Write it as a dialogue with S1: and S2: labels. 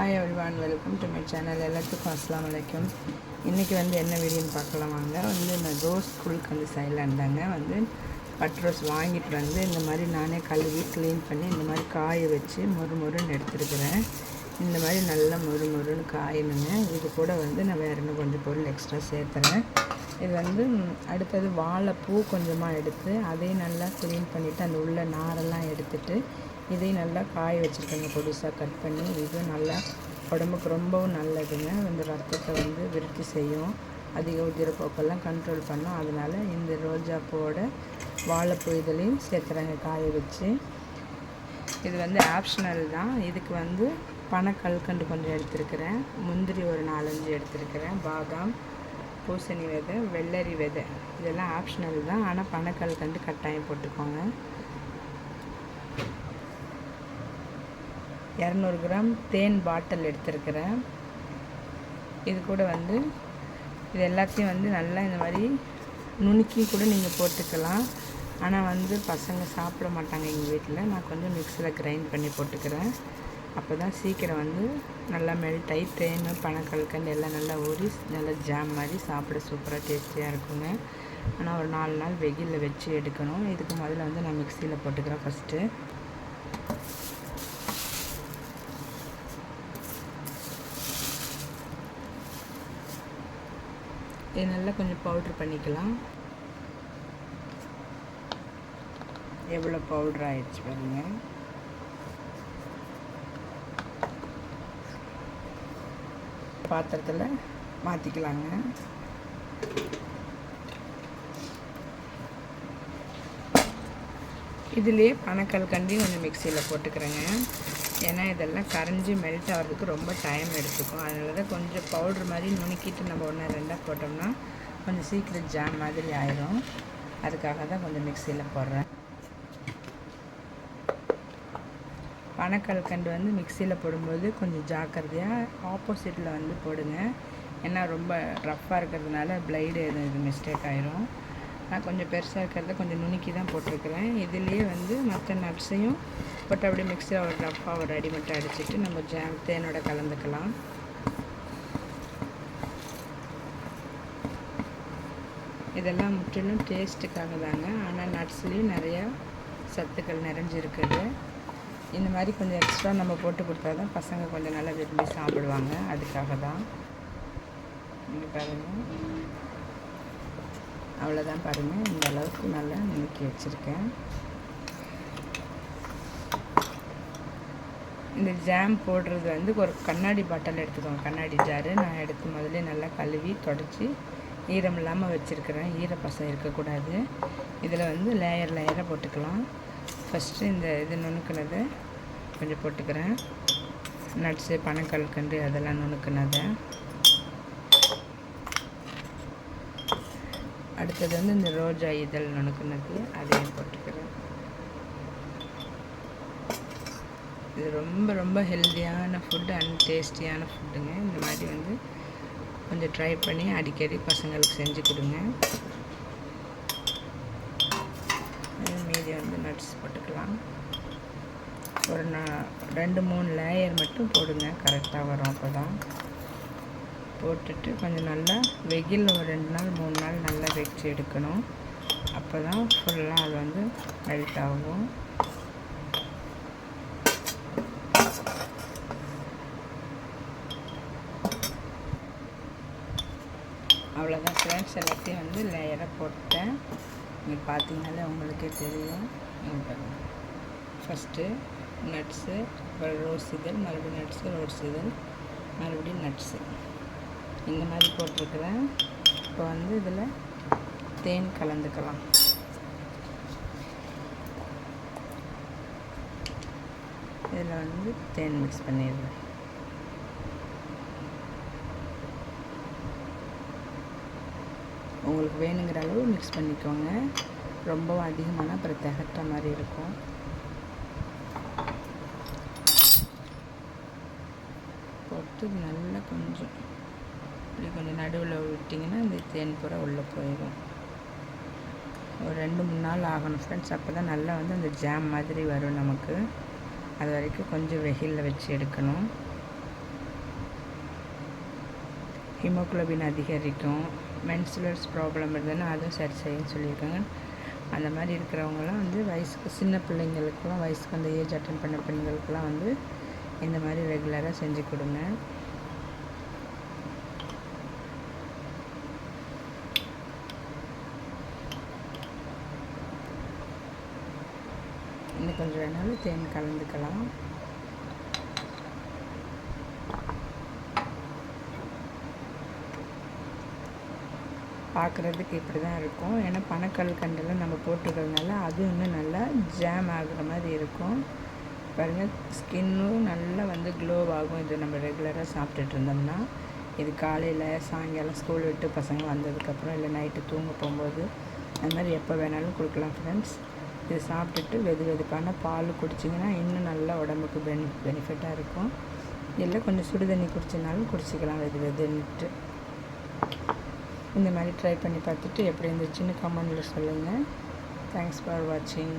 S1: Hi everyone welcome to my channel எல்லாத்துக்கும் அஸ்லாம் வலைக்கும் இன்றைக்கி வந்து என்ன வீடியோன்னு பார்க்கலாம் வாங்க. வந்து இந்த ரோஸ் குழுக்கந்து சைடில் தாங்க. வந்து பட் ரோஸ் வாங்கிட்டு வந்து இந்த மாதிரி நானே கழுவி க்ளீன் பண்ணி இந்த மாதிரி காய வச்சு மொறு மொறுன்னு எடுத்துருக்குறேன். இந்த மாதிரி நல்லா மொறு மொறுன்னு காயணுங்க. இது கூட வந்து நான் வேறு இன்னும் கொஞ்சம் பொருள் எக்ஸ்ட்ரா சேர்த்துறேன். இது வந்து அடுத்தது வாழைப்பூ கொஞ்சமாக எடுத்து அதையும் நல்லா க்ளீன் பண்ணிவிட்டு அந்த உள்ள நாரெல்லாம் எடுத்துட்டு இதையும் நல்லா காய வச்சுருக்கேங்க. பொடிசாக கட் பண்ணி இது நல்லா உடம்புக்கு ரொம்பவும் நல்லதுங்க. இந்த ரத்தத்தை வந்து விருத்தி செய்யும். அதிக உதிரப்போக்கெல்லாம் கண்ட்ரோல் பண்ணும். அதனால் இந்த ரோஜாப்பூவோட வாழைப்பூ இதுலேயும் சேர்த்துறாங்க காய வச்சு. இது வந்து ஆப்ஷனல் தான். இதுக்கு வந்து பனக்கல்கண்டு கொஞ்சம் எடுத்துருக்கிறேன். முந்திரி ஒரு நாலஞ்சு எடுத்திருக்கிறேன். பாதாம் பூசணி விதை வெள்ளரி விதை. இதெல்லாம் ஆப்ஷனல் தான். ஆனால் பனக்கல்கண்டு கட்டாயம் போட்டுக்கோங்க. இரநூறு கிராம் தேன் பாட்டில் எடுத்திருக்கிறேன். இது கூட வந்து இது எல்லாத்தையும் வந்து நல்லா இந்த மாதிரி நுணுக்கி கூட நீங்கள் போட்டுக்கலாம். ஆனால் வந்து பசங்க சாப்பிட மாட்டாங்க எங்கள் வீட்டில் நான் கொஞ்சம் மிக்சியில் கிரைண்ட் பண்ணி போட்டுக்கிறேன். அப்போ தான் சீக்கிரம் வந்து நல்லா மெல்ட் ஆகி தேன் பனக்கல்கண்டு எல்லாம் நல்லா ஊறி நல்லா ஜாம் மாதிரி சாப்பிட சூப்பராக டேஸ்டியாக இருக்குங்க. ஆனால் ஒரு நாலு நாள் வெயிலில் வச்சு எடுக்கணும். இதுக்கு முதல்ல வந்து நான் மிக்சியில் போட்டுக்கிறேன் ஃபஸ்ட்டு இது நல்லா கொஞ்சம் பவுட்ரு பண்ணிக்கலாம். எவ்வளோ பவுட்ரு ஆயிடுச்சு பாருங்க. பாத்திரத்தில் மாற்றிக்கலாங்க இதுலேயே பனக்கல் கண்டி கொஞ்சம் மிக்சியில் போட்டுக்கிறேங்க. ஏன்னா இதெல்லாம் கரைஞ்சி மெல்ட் ஆகிறதுக்கு ரொம்ப டைம் எடுத்துக்கும். அதனால தான் கொஞ்சம் பவுட்ரு மாதிரி நுணுக்கிட்டு நம்ம ஒன்று ரெண்டாக போட்டோம்னா கொஞ்சம் சீக்கிரம் ஜாம் மாதிரி ஆயிரும். அதுக்காக தான் கொஞ்சம் மிக்சியில் போடுறேன். பனக்கல்கண்டு வந்து மிக்சியில் போடும்போது கொஞ்சம் ஜாக்கிரதையாக ஆப்போசிட்டில் வந்து போடுங்க. ஏன்னா ரொம்ப ரஃப்பாக இருக்கிறதுனால பிளைடு எதுவும் இது மிஸ்டேக் ஆயிரும். நான் கொஞ்சம் பெருசாக இருக்கிறத கொஞ்சம் நுணுக்கி தான் போட்டிருக்கிறேன். இதுலேயே வந்து மற்ற நட்ஸையும் போட்டு அப்படியே மிக்சியில் ஒரு ரஃப்பாக ஒரு அடிமட்டை அடிச்சுட்டு நம்ம ஜாம் தேனோட கலந்துக்கலாம். இதெல்லாம் முற்றிலும் டேஸ்ட்டுக்காக தாங்க. ஆனால் நட்ஸ்லேயும் நிறையா சத்துக்கள் நிறைஞ்சிருக்குது. இந்த மாதிரி கொஞ்சம் எக்ஸ்ட்ரா நம்ம போட்டு கொடுத்தா தான் பசங்க கொஞ்சம் நல்லா விரும்பி சாப்பிடுவாங்க. அதுக்காக தான். இங்கே பாருங்கள் அவ்வளோதான் பாருங்கள் இந்த அளவுக்கு நல்லா நுணுக்கி வச்சுருக்கேன். இந்த ஜாம் போடுறது வந்து ஒரு கண்ணாடி பாட்டில் எடுத்துக்கோங்க. கண்ணாடி ஜாரு நான் எடுத்து முதல்ல நல்லா கழுவி தொடச்சி ஈரம் இல்லாமல் வச்சுருக்கிறேன். ஈரப்பசம் இருக்கக்கூடாது. இதில் வந்து லேயர் லேயராக போட்டுக்கலாம். ஃபஸ்ட்டு இந்த இது நுணுக்கினதை கொஞ்சம் போட்டுக்கிறேன். நட்ஸு பனக்கல்கண்டு அதெல்லாம் நுணுக்கினதை. அடுத்தது வந்து இந்த ரோஜா இதழ் நுணுக்கினது அதையும் போட்டுக்கிறேன். இது ரொம்ப ரொம்ப ஹெல்த்தியான ஃபுட்டு அண்ட் டேஸ்டியான ஃபுட்டுங்க இந்த மாதிரி வந்து கொஞ்சம் ட்ரை பண்ணி அடிக்கடி பசங்களுக்கு செஞ்சு கொடுங்க அது மீதி வந்து நட்ஸ் போட்டுக்கலாம். ஒரு ரெண்டு மூணு லேயர் மட்டும் போடுங்க. கரெக்டாக வரும் அப்போ தான் போட்டுட்டு கொஞ்சம் நல்லா வெயில் ஒரு ரெண்டு நாள் மூணு நாள் நல்லா வச்சு எடுக்கணும். அப்போ தான் ஃபுல்லாக அது வந்து மெல்ட் ஆகும். அவ்வளோதான் ஃப்ரெண்ட்ஸ் எல்லாத்தையும் வந்து லேயராக போட்டேன். நீங்கள் பார்த்தீங்கனாலே உங்களுக்கே தெரியும். ஃபஸ்ட்டு நட்ஸு அப்புறம் ரோஸ் இதழ் மறுபடியும் நட்ஸு ரோஸ் இதழ் மறுபடியும் நட்ஸு இந்த மாதிரி போட்டிருக்கிறேன். இப்போ வந்து இதில் தேன் கலந்துக்கலாம். இதில் வந்து தேன் மிக்ஸ் பண்ணிடுறேன். உங்களுக்கு வேணுங்கிற அளவு மிக்ஸ் பண்ணிக்கோங்க. ரொம்பவும் அதிகமான அப்புறம் திகட்டுற மாதிரி இருக்கும். போட்டு நல்லா கொஞ்சம் இப்படி கொஞ்சம் நடுவில் விட்டிங்கன்னா இந்த தேன் பூரா உள்ளே போயிடும் ஒரு ரெண்டு மூணு நாள் ஆகணும் ஃப்ரெண்ட்ஸ் அப்போ தான் நல்லா வந்து அந்த ஜாம் மாதிரி வரும் நமக்கு. அது வரைக்கும் கொஞ்சம் வெயிலில் வச்சு எடுக்கணும். ஹீமோக்ளோபின் அதிகரிக்கும் மென்சுலர்ஸ் ப்ராப்ளம் இருந்ததுன்னா அதுவும் சரி செய்யும் சொல்லியிருக்காங்க. அந்த மாதிரி இருக்கிறவங்களாம் வந்து வயசுக்கு சின்ன பிள்ளைங்களுக்கெல்லாம் வயசுக்கு அந்த ஏஜ் அட்டன் பண்ண பெண்களுக்கெல்லாம் வந்து இந்த மாதிரி ரெகுலராக செஞ்சு கொடுங்க. இன்னும் கொஞ்சம் வேணாலும் தேன் கலந்துக்கலாம். பார்க்குறதுக்கு இப்படி தான் இருக்கும். ஏன்னா பனக்கல் கண்டெல்லாம் நம்ம போட்டுக்கிறதுனால அது இன்னும் நல்லா ஜாம் ஆகுற மாதிரி இருக்கும். பாருங்கள் ஸ்கின்னும் நல்லா வந்து க்ளோ ஆகும். இது நம்ம ரெகுலராக சாப்பிட்டுட்டு இருந்தோம்னா இது காலையில் சாயங்காலம் ஸ்கூல் விட்டு பசங்க வந்ததுக்கப்புறம் இல்லை நைட்டு தூங்க போகும்போது அந்த மாதிரி எப்போ வேணாலும் கொடுக்கலாம் ஃப்ரெண்ட்ஸ் இது சாப்பிட்டுட்டு வெது வெதுப்பான பால் குடிச்சிங்கன்னா இன்னும் நல்லா உடம்புக்கு பெனி பெனிஃபிட்டாக இருக்கும். இல்லை கொஞ்சம் சுடு தண்ணி குடிச்சினாலும் குடிச்சிக்கலாம் வெது வெதுன்ட்டு இந்த மாதிரி ட்ரை பண்ணி பார்த்துட்டு எப்படி இருந்துச்சுன்னு கமெண்டில் சொல்லுங்கள் தேங்க்ஸ் ஃபார் வாட்சிங்